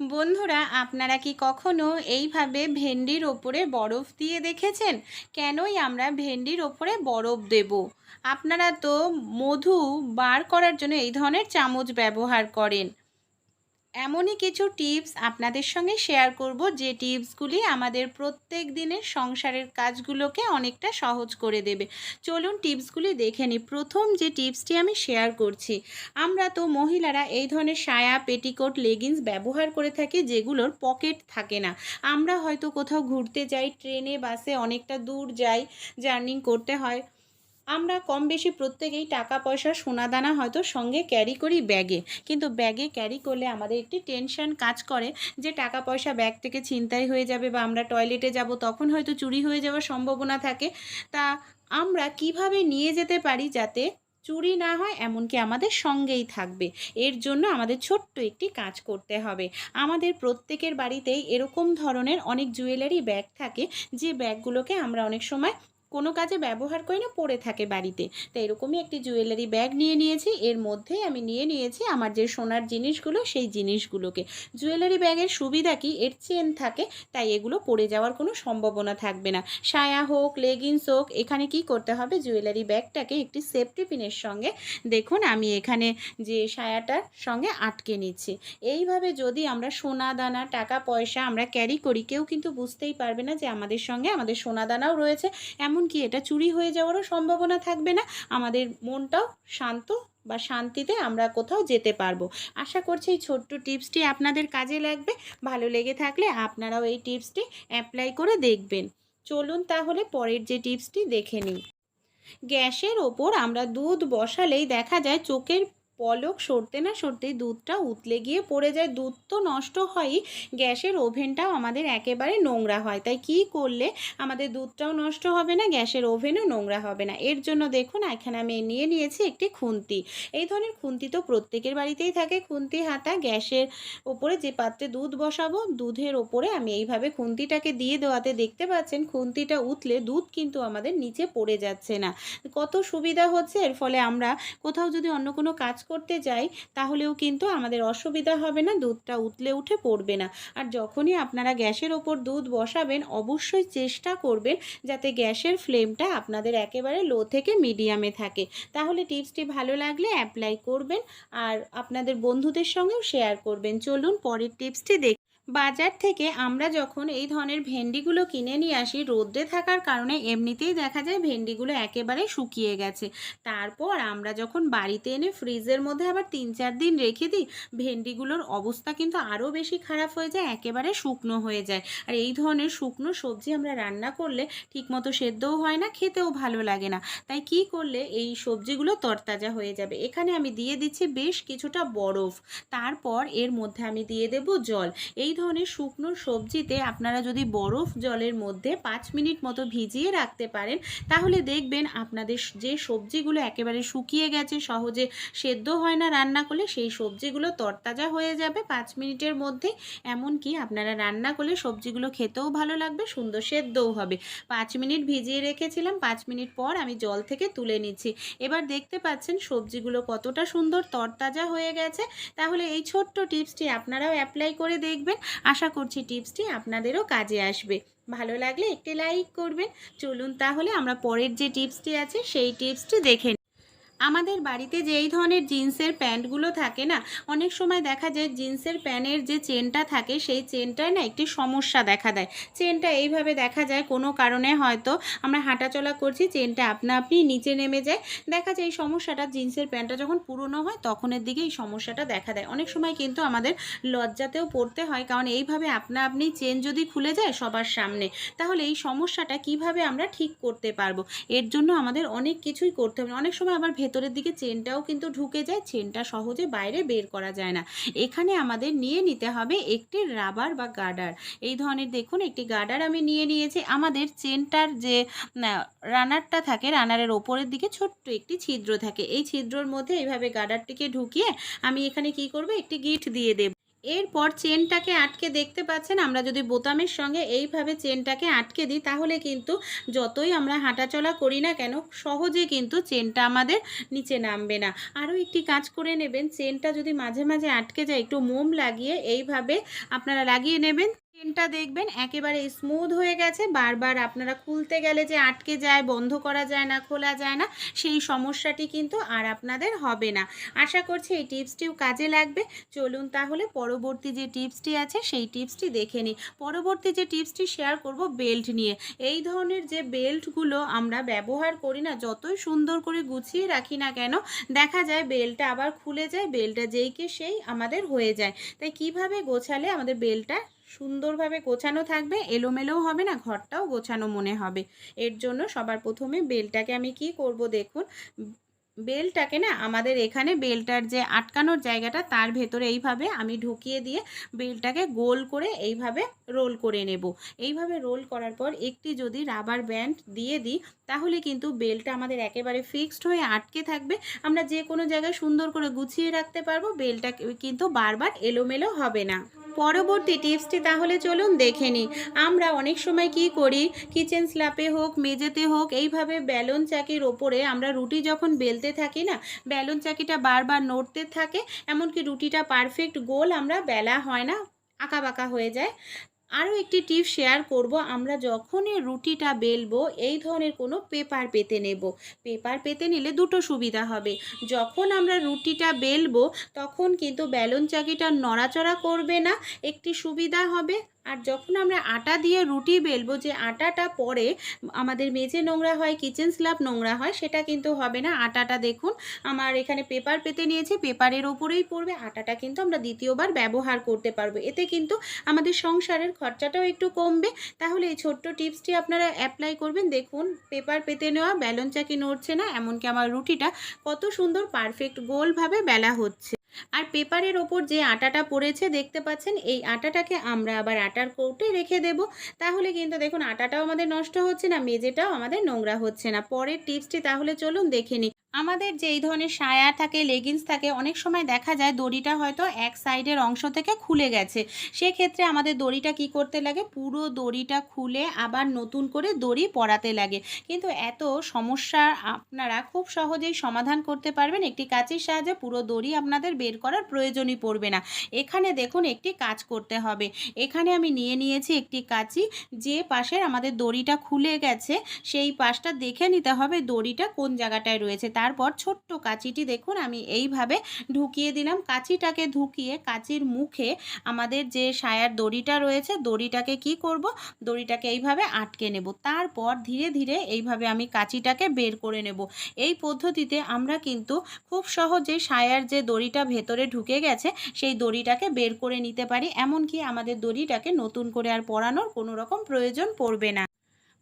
বন্ধুরা, আপনারা কি কখনো এইভাবে ভেন্ডির ওপরে বরফ দিয়ে দেখেছেন? কেনই আমরা ভেন্ডির ওপরে বরফ দেব? আপনারা তো মধু বার করার জন্য এই ধরনের চামচ ব্যবহার করেন। এমনই কিছু টিপস আপনাদের সঙ্গে শেয়ার করব যে টিপসগুলি আমাদের প্রত্যেক দিনের সংসারের কাজগুলোকে অনেকটা সহজ করে দেবে। চলুন টিপসগুলি দেখে নিই। প্রথম যে টিপসটি আমি শেয়ার করছি, আমরা তো মহিলারা এই ধরনের সায়া, পেটিকোট, লেগিংস ব্যবহার করে থাকি যেগুলোর পকেট থাকে না। আমরা হয়তো কোথাও ঘুরতে যাই, ট্রেনে, বাসে অনেকটা দূর যাই, জার্নি করতে হয়। আমরা কম বেশি প্রত্যেকেই টাকা পয়সা সোনাদানা হয়তো সঙ্গে ক্যারি করি ব্যাগে কিন্তু ব্যাগে ক্যারি করলে আমাদের একটি টেনশন কাজ করে যে টাকা পয়সা ব্যাগ থেকে ছিনতাই হয়ে যাবে বা আমরা টয়লেটে যাব, তখন হয়তো চুরি হয়ে যাওয়ার সম্ভাবনা থাকে। তা আমরা কীভাবে নিয়ে যেতে পারি যাতে চুরি না হয়, এমনকি আমাদের সঙ্গেই থাকবে? এর জন্য আমাদের ছোট্ট একটি কাজ করতে হবে। আমাদের প্রত্যেকের বাড়িতেই এরকম ধরনের অনেক জুয়েলারি ব্যাগ থাকে, যে ব্যাগগুলোকে আমরা অনেক সময় কোনো কাজে ব্যবহার করি না, পড়ে থাকে বাড়িতে। তো এরকমই একটি জুয়েলারি ব্যাগ নিয়ে নিয়েছি। এর মধ্যেই আমি নিয়ে নিয়েছি আমার যে সোনার জিনিসগুলো, সেই জিনিসগুলোকে। জুয়েলারি ব্যাগের সুবিধা কি? এর চেন থাকে, তাই এগুলো পড়ে যাওয়ার কোনো সম্ভাবনা থাকবে না। সায়া হোক লেগিংস হোক, এখানে কি করতে হবে? জুয়েলারি ব্যাগটাকে একটি সেফটি পিনের সঙ্গে দেখুন, আমি এখানে যে সায়াটার সঙ্গে আটকে নিচ্ছি। এইভাবে যদি আমরা সোনা দানা, টাকা পয়সা আমরা ক্যারি করি, কেউ কিন্তু বুঝতেই পারবে না যে আমাদের সঙ্গে আমাদের সোনা দানাও রয়েছে। এমনকি এটা চুরি হয়ে যাওয়ারও সম্ভাবনা থাকবে না। আমাদের মনটাও শান্ত বা শান্তিতে আমরা কোথাও যেতে পারব। আশা করছি এই ছোট্ট টিপসটি আপনাদের কাজে লাগবে। ভালো লেগে থাকলে আপনারাও এই টিপসটি অ্যাপ্লাই করে দেখবেন। চলুন তাহলে পরের যে টিপসটি দেখে নিই। গ্যাসের ওপর আমরা দুধ বসালেই দেখা যায় চোখের পলক সরতে না সরতেই দুধটা উতলে গিয়ে পড়ে যায়। দুধ তো নষ্ট হয়ই, গ্যাসের ওভেনটাও আমাদের একেবারে নোংরা হয়। তাই কি করলে? আমাদের দুধটাও নষ্ট হবে না, গ্যাসের ওভেনও নোংরা হবে না। এর জন্য দেখুন, এখানে আমি নিয়ে নিয়েছি একটি খুন্তি। এই ধরনের খুন্তি তো প্রত্যেকের বাড়িতেই থাকে। খুন্তি, হাতা, গ্যাসের ওপরে যে পাত্রে দুধ বসাবো, দুধের ওপরে আমি এইভাবে খুন্তিটাকে দিয়ে দেওয়াতে দেখতে পাচ্ছেন, খুন্তিটা উতলে দুধ কিন্তু আমাদের নিচে পড়ে যাচ্ছে না। কত সুবিধা হচ্ছে। এর ফলে আমরা কোথাও যদি অন্য কোনো কাজ করতে যাই, তাহলেও কিন্তু আমাদের অসুবিধা হবে না, দুধটা উতলে উঠে পড়বে না। আর যখনই আপনারা গ্যাসের ওপর দুধ বসাবেন, অবশ্যই চেষ্টা করবেন যাতে গ্যাসের ফ্লেমটা আপনাদের একেবারে লো থেকে মিডিয়ামে থাকে। তাহলে টিপসটি ভালো লাগলে অ্যাপ্লাই করবেন, আর আপনাদের বন্ধুদের সঙ্গেও শেয়ার করবেন। চলুন পরের টিপসটি দেখ। বাজার থেকে আমরা যখন এই ধরনের ভেন্ডিগুলো কিনে নিয়ে আসি রোদ্রে থাকার কারণে এমনিতেই দেখা যায় ভেন্ডিগুলো একেবারে শুকিয়ে গেছে। তারপর আমরা যখন বাড়িতে এনে ফ্রিজের মধ্যে আবার তিন চার দিন রেখে দিই, ভেন্ডিগুলোর অবস্থা কিন্তু আরও বেশি খারাপ হয়ে যায়, একেবারে শুকনো হয়ে যায়। আর এই ধরনের শুকনো সবজি আমরা রান্না করলে ঠিকমতো সেদ্ধও হয় না, খেতেও ভালো লাগে না। তাই কি করলে এই সবজিগুলো তরতাজা হয়ে যাবে? এখানে আমি দিয়ে দিচ্ছি বেশ কিছুটা বরফ। তারপর এর মধ্যে আমি দিয়ে দেব জল। এই ধরনের শুকনো সবজিতে আপনারা যদি বরফ জলের মধ্যে পাঁচ মিনিট মতো ভিজিয়ে রাখতে পারেন, তাহলে দেখবেন আপনাদের যে সবজিগুলো একেবারে শুকিয়ে গেছে, সহজে সেদ্ধ হয় না রান্না করলে, সেই সবজিগুলো তরতাজা হয়ে যাবে পাঁচ মিনিটের মধ্যে। এমনকি আপনারা রান্না করলে সবজিগুলো খেতেও ভালো লাগবে, সুন্দর সেদ্ধও হবে। পাঁচ মিনিট ভিজিয়ে রেখেছিলাম, পাঁচ মিনিট পর আমি জল থেকে তুলে নিচ্ছি। এবার দেখতে পাচ্ছেন সবজিগুলো কতটা সুন্দর তরতাজা হয়ে গেছে। তাহলে এই ছোট্ট টিপসটি আপনারাও অ্যাপ্লাই করে দেখবেন। আশা করছি টিপসটি আপনাদেরও কাজে আসবে ভালো লাগলে একটি লাইক করবেন চলুন তাহলে আমরা পরের যে টিপসটি আছে, সেই টিপসটি দেখে। আমাদের বাড়িতে যে এই ধরনের জিন্সের প্যান্টগুলো থাকে না, অনেক সময় দেখা যায় জিন্সের প্যান্টের যে চেনটা থাকে, সেই চেনটায় না একটি সমস্যা দেখা দেয়। চেনটা এইভাবে দেখা যায়, কোনো কারণে হয়তো আমরা হাঁটাচলা করছি, চেনটা আপনা আপনি নিচে নেমে যায়। দেখা যায় এই সমস্যাটা, জিন্সের প্যান্টটা যখন পুরনো হয়, তখনের দিকে এই সমস্যাটা দেখা দেয়। অনেক সময় কিন্তু আমাদের লজ্জাতেও পড়তে হয়, কারণ এইভাবে আপনা আপনি চেন যদি খুলে যায় সবার সামনে, তাহলে এই সমস্যাটা কীভাবে আমরা ঠিক করতে পারব? এর জন্য আমাদের অনেক কিছুই করতে হবে। অনেক সময় আবার ভেতরের দিকে চেনটাও কিন্তু ঢুকে যায়, চেনটা সহজে বাইরে বের করা যায় না। এখানে আমাদের নিয়ে নিতে হবে একটি রাবার বা গার্ডার। এই ধরনের দেখুন, একটি গার্ডার আমি নিয়ে নিয়েছি। আমাদের চেনটার যে রানারটা থাকে, রানারের ওপরের দিকে ছোট্ট একটি ছিদ্র থাকে। এই ছিদ্রর মধ্যে এইভাবে গার্ডারটিকে ঢুকিয়ে আমি এখানে কি করব? একটি গিট দিয়ে দেব। এরপর চেনটাকে আটকে দেখতে পাচ্ছেন, আমরা যদি বোতামের সঙ্গে এইভাবে চেনটাকে আটকে দিই, তাহলে কিন্তু যতই আমরা হাঁটাচলা করি না কেন, সহজে কিন্তু চেনটা আমাদের নিচে নামবে না। আরও একটি কাজ করে নেবেন, চেনটা যদি মাঝে মাঝে আটকে যায়, একটু মোম লাগিয়ে এইভাবে আপনারা লাগিয়ে নেবেন। চেনটা দেখবেন, একেবারে স্মুথ হয়ে গেছে। বারবার আপনারা খুলতে গেলে যে আটকে যায়, বন্ধ করা যায় না, খোলা যায় না, সেই সমস্যাটি কিন্তু আর আপনাদের হবে না। আশা করছি এই টিপসটিও কাজে লাগবে। চলুন তাহলে পরবর্তী যে টিপসটি আছে, সেই টিপসটি দেখে নিই। পরবর্তী যে টিপসটি শেয়ার করব বেল্ট নিয়ে। এই ধরনের যে বেল্টগুলো আমরা ব্যবহার করি না, যতই সুন্দর করে গুছিয়ে রাখি না কেন, দেখা যায় বেল্টটা আবার খুলে যায় বেল্টটা যেইকে সেই আমাদের হয়ে যায়। তাই কীভাবে গোছালে আমাদের বেল্টটা সুন্দরভাবে গোছানো থাকবে, এলোমেলোও হবে না, ঘরটাও গোছানো মনে হবে। এর জন্য সবার প্রথমে বেলটাকে আমি কি করব দেখুন? বেলটাকে না আমাদের এখানে বেলটার যে আটকানোর জায়গাটা তার ভেতরে এইভাবে আমি ঢুকিয়ে দিয়ে বেলটাকে গোল করে এইভাবে রোল করে নেব। এইভাবে রোল করার পর একটি যদি রাবার ব্যান্ড দিয়ে দিই, তাহলে কিন্তু বেলটা আমাদের একেবারে ফিক্সড হয়ে আটকে থাকবে। আমরা যে কোনো জায়গায় সুন্দর করে গুছিয়ে রাখতে পারব, বেলটা কিন্তু বারবার এলোমেলো হবে না। পরবর্তী টিপসটি তাহলে চলুন দেখে নিই। আমরা অনেক সময় কি করি? কিচেন স্ল্যাপে হোক, মেঝেতে হোক, এইভাবে ব্যালন চাকির ওপরে আমরা রুটি যখন বেলতে থাকি না ব্যালন চাকিটা বারবার নড়তে থাকে, এমনকি রুটিটা পারফেক্ট গোল আমরা বেলা হয় না আঁকা বাঁকা হয়ে যায়। আরও একটি টিপ শেয়ার করব, আমরা যখনই রুটিটা বেলবো, এই ধরনের কোনো পেপার পেতে নেব। পেপার পেতে নিলে দুটো সুবিধা হবে। যখন আমরা রুটিটা বেলবো, তখন কিন্তু ব্যালন চাকিটা নড়াচড়া করবে না, একটি সুবিধা হবে। আর যখন আমরা আটা দিয়ে রুটি বেলবো যে আটাটা পরে আমাদের মেঝে নোংরা হয় কিচেন স্ল্যাব নোংরা হয়, সেটা কিন্তু হবে না। আটাটা দেখুন, আমার এখানে পেপার পেতে নিয়েছি, পেপারের ওপরেই পড়বে, আটাটা কিন্তু আমরা দ্বিতীয়বার ব্যবহার করতে পারব। এতে কিন্তু আমাদের সংসারের খরচাটাও একটু কমবে। তাহলে এই ছোট্ট টিপসটি আপনারা অ্যাপ্লাই করবেন। দেখুন পেপার পেতে নেওয়া, ব্যালন চাকি নড়ছে না, এমনকি আমার রুটিটা কত সুন্দর পারফেক্ট গোলভাবে বেলা হচ্ছে। আর পেপারের ওপর যে আটাটা পড়েছে, দেখতে পাচ্ছেন, এই আটাটাকে আমরা আবার আটার কৌটে রেখে দেব। তাহলে কিন্তু দেখুন, আটাটাও আমাদের নষ্ট হচ্ছে না, মেজেটাও আমাদের নোংরা হচ্ছে না। পরের টিপসটি তাহলে চলুন দেখে নিই। আমাদের যেই ধরনের সায়া থাকে লেগিংস থাকে, অনেক সময় দেখা যায় দড়িটা হয়তো এক সাইডের অংশ থেকে খুলে গেছে। সেক্ষেত্রে আমাদের দড়িটা কি করতে লাগে? পুরো দড়িটা খুলে আবার নতুন করে দড়ি পরাতে লাগে। কিন্তু এত সমস্যা আপনারা খুব সহজেই সমাধান করতে পারবেন। একটি কাঁচির সাহায্যে পুরো দড়ি আপনাদের বের করার প্রয়োজনই পড়বে না। এখানে দেখুন একটি কাজ করতে হবে। এখানে আমি নিয়ে নিয়েছি একটি কাঁচি। যে পাশের আমাদের দড়িটা খুলে গেছে, সেই পাশটা দেখে নিতে হবে দড়িটা কোন জায়গাটায় রয়েছে। তারপর ছোট্ট কাঁচিটি দেখুন, আমি এইভাবে ঢুকিয়ে দিলাম। কাঁচিটাকে ঢুকিয়ে, কাঁচির মুখে আমাদের যে সায়ার দড়িটা রয়েছে, দড়িটাকে কি করব? দড়িটাকে এইভাবে আটকে নেব। তারপর ধীরে ধীরে এইভাবে আমি কাঁচিটাকে বের করে নেব। এই পদ্ধতিতে আমরা কিন্তু খুব সহজে সায়ার যে দড়িটা ভেতরে ঢুকে গেছে, সেই দড়িটাকে বের করে নিতে পারি। এমনকি আমাদের দড়িটাকে নতুন করে আর পরানোর কোনো রকম প্রয়োজন পড়বে না।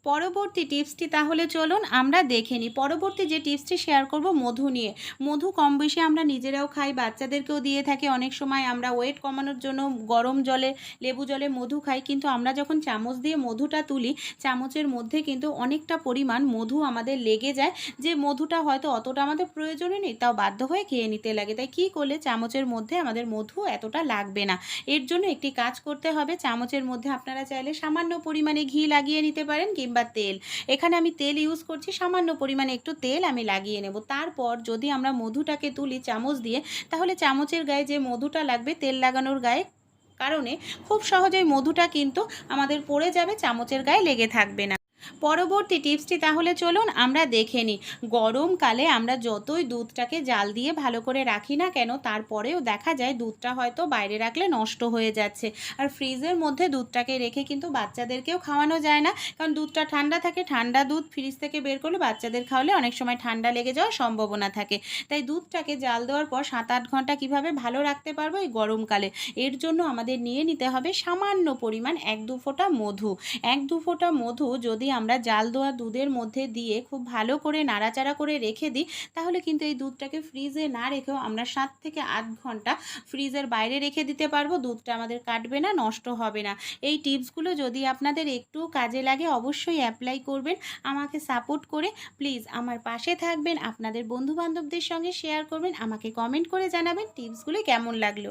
পরবর্তী টিপসটি তাহলে চলুন আমরা দেখে নিই। পরবর্তী যে টিপসটি শেয়ার করব, মধু নিয়ে। মধু কম বেশি আমরা নিজেরাও খাই, বাচ্চাদেরকেও দিয়ে থাকি। অনেক সময় আমরা ওয়েট কমানোর জন্য গরম জলে, লেবু জলে মধু খাই, কিন্তু আমরা যখন চামচ দিয়ে মধুটা তুলি, চামচের মধ্যে কিন্তু অনেকটা পরিমাণ মধু আমাদের লেগে যায়। যে মধুটা হয়তো অতটা আমাদের প্রয়োজনে নেই, তাও বাধ্য হয়ে খেয়ে নিতে লাগে। তাই কী করলে চামচের মধ্যে আমাদের মধু এতটা লাগবে না? এর জন্য একটি কাজ করতে হবে। চামচের মধ্যে আপনারা চাইলে সামান্য পরিমাণে ঘি লাগিয়ে নিতে পারেন কিংবা তেল। এখানে আমি তেল ইউজ করছি, সামান্য পরিমাণে একটু তেল আমি লাগিয়ে নেব। তারপর যদি আমরা মধুটাকে তুলি চামচ দিয়ে, তাহলে চামচের গায়ে যে মধুটা লাগবে, তেল লাগানোর গায়ে কারণে খুব সহজেই মধুটা কিন্তু আমাদের পড়ে যাবে, চামচের গায়ে লেগে থাকবে না। পরবর্তী টিপসটি তাহলে চলুন আমরা দেখে নিই। গরমকালে আমরা যতই দুধটাকে জাল দিয়ে ভালো করে রাখি না কেন, তারপরেও দেখা যায় দুধটা হয়তো বাইরে রাখলে নষ্ট হয়ে যাচ্ছে। আর ফ্রিজের মধ্যে দুধটাকে রেখে কিন্তু বাচ্চাদেরকেও খাওয়ানো যায় না। কারণ দুধটা ঠান্ডা থাকে, ঠান্ডা দুধ ফ্রিজ থেকে বের করলে বাচ্চাদের খাওয়ালে অনেক সময় ঠান্ডা লেগে যাওয়ার সম্ভাবনা থাকে। তাই দুধটাকে জাল দেওয়ার পর সাত আট ঘণ্টা কীভাবে ভালো রাখতে পারব এই গরমকালে? এর জন্য আমাদের নিয়ে নিতে হবে সামান্য পরিমাণ এক দু ফোঁটা মধু। এক দু ফোঁটা মধু যদি আমরা জাল দেওয়া দুধের মধ্যে দিয়ে খুব ভালো করে নাড়াচাড়া করে রেখে দিই, তাহলে কিন্তু এই দুধটাকে ফ্রিজে না রেখেও আমরা সাত থেকে আট ঘণ্টা ফ্রিজের বাইরে রেখে দিতে পারব, দুধটা আমাদের কাটবে না, নষ্ট হবে না। এই টিপসগুলো যদি আপনাদের একটু কাজে লাগে, অবশ্যই অ্যাপ্লাই করবেন, আমাকে সাপোর্ট করে প্লিজ আমার পাশে থাকবেন, আপনাদের বন্ধুবান্ধবদের সঙ্গে শেয়ার করবেন, আমাকে কমেন্ট করে জানাবেন টিপসগুলো কেমন লাগল।